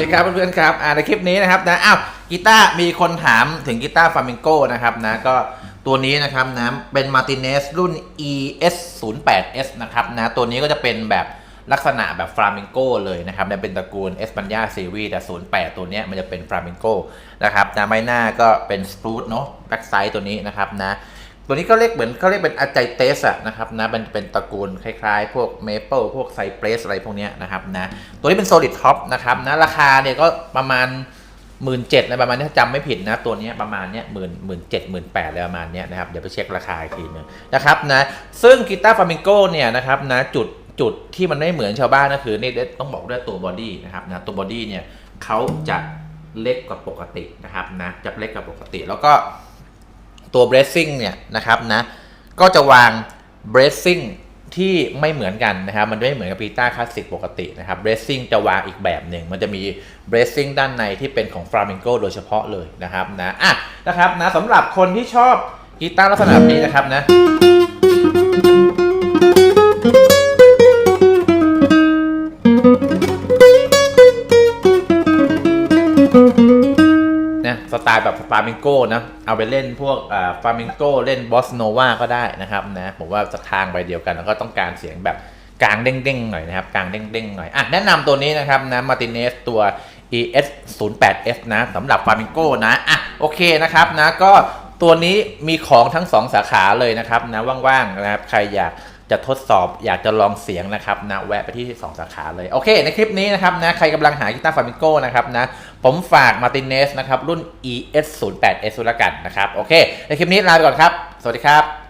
กันครับเพื่อ่าในคลิปนี้นะครับนะอ้าวกีตาร์มีคนถามถึงกีตาร์ฟามิงโกนะครับนะก็ตัวนี้นะครับนะเป็นมาติเนสรุ่น ES 0 8 S นะครับนะตัวนี้ก็จะเป็นแบบลักษณะแบบฟลามิงโกเลยนะครับเนี่ยเป็นตระกูล e s p a n a Series แต่08 ตัวนี้มันจะเป็นฟลามิงโกนะครับนะไม้หน้าก็เป็นสปรูตเนาะแบ็กไซด์ตัวนี้นะครับนะ ตัวนี้ก็เรียกเหมือนเขาเรียกเป็นอาจายเตสอะนะครับนะมันเป็นตระกูลคล้ายๆ พวกเมเปิลพวกไซเ r รสอะไรพวกเนี้ยนะครับนะตัวนี้เป็น solid top นะครับนะราคาเนี่ยก็ประมาณ1 7ื่นเจ็ดนะประมาณนี้จำไม่ผิดนะตัวนี้ประมาณเนี้ยหมื่นหมื่นเจ็ดหมื่นแปดอะไรประมาณเนี้ยนะครับเดี๋ยวไปเช็คราคาอีกทีหนึงนะครับนะซึ่งกีตาร์ฟามิงโกเนี่ยนะครับนะจุดจุดที่มันไม่เหมือนชาวบ้านก็คือนี่ต้องบอกด้วยตัวบอดี้นะครับนะตัวบอดี้เนี่ยเขาจะเล็กกว่าปกตินะครับนะจะเล็กกว่าปกติ แล้วก็ ตัว bracing เนี่ยนะครับนะก็จะวาง bracing ที่ไม่เหมือนกันนะครับ มันไม่เหมือนกับพีต้าคลาสสิกปกตินะครับ bracing จะวางอีกแบบหนึ่ง มันจะมี bracing ด้านในที่เป็นของ flamenco โดยเฉพาะเลยนะครับนะอะนะครับนะสำหรับคนที่ชอบกีตาร์ลักษณะแบบนี้นะครับนะ นะสไตล์แบบฟาร์มิงโก้นะเอาไปเล่นพวกฟาร์มิงโก้เล่นบอสโนวาก็ได้นะครับนะผมว่าจะทางไปเดียวกันแล้วก็ต้องการเสียงแบบกลางเด้งๆหน่อยนะครับกลางเด้งๆหน่อยอะแนะนำตัวนี้นะครับนะมาติเนสตัว ES 0 8 F นะสำหรับฟาร์มิงโก้นะอะโอเคนะครับนะก็ตัวนี้มีของทั้ง 2 สาขาเลยนะครับนะว่างๆนะครับใครอยาก จะทดสอบอยากจะลองเสียงนะครับนะแวะไปที่ 2 สาขาเลย โอเค ในคลิปนี้นะครับนะใครกำลังหากีตาร์ฟามิโก้นะครับนะผมฝากมาติเนสนะครับรุ่น ES 0 8 S ละกันนะครับ โอเค ในคลิปนี้ลาไปก่อนครับ สวัสดีครับ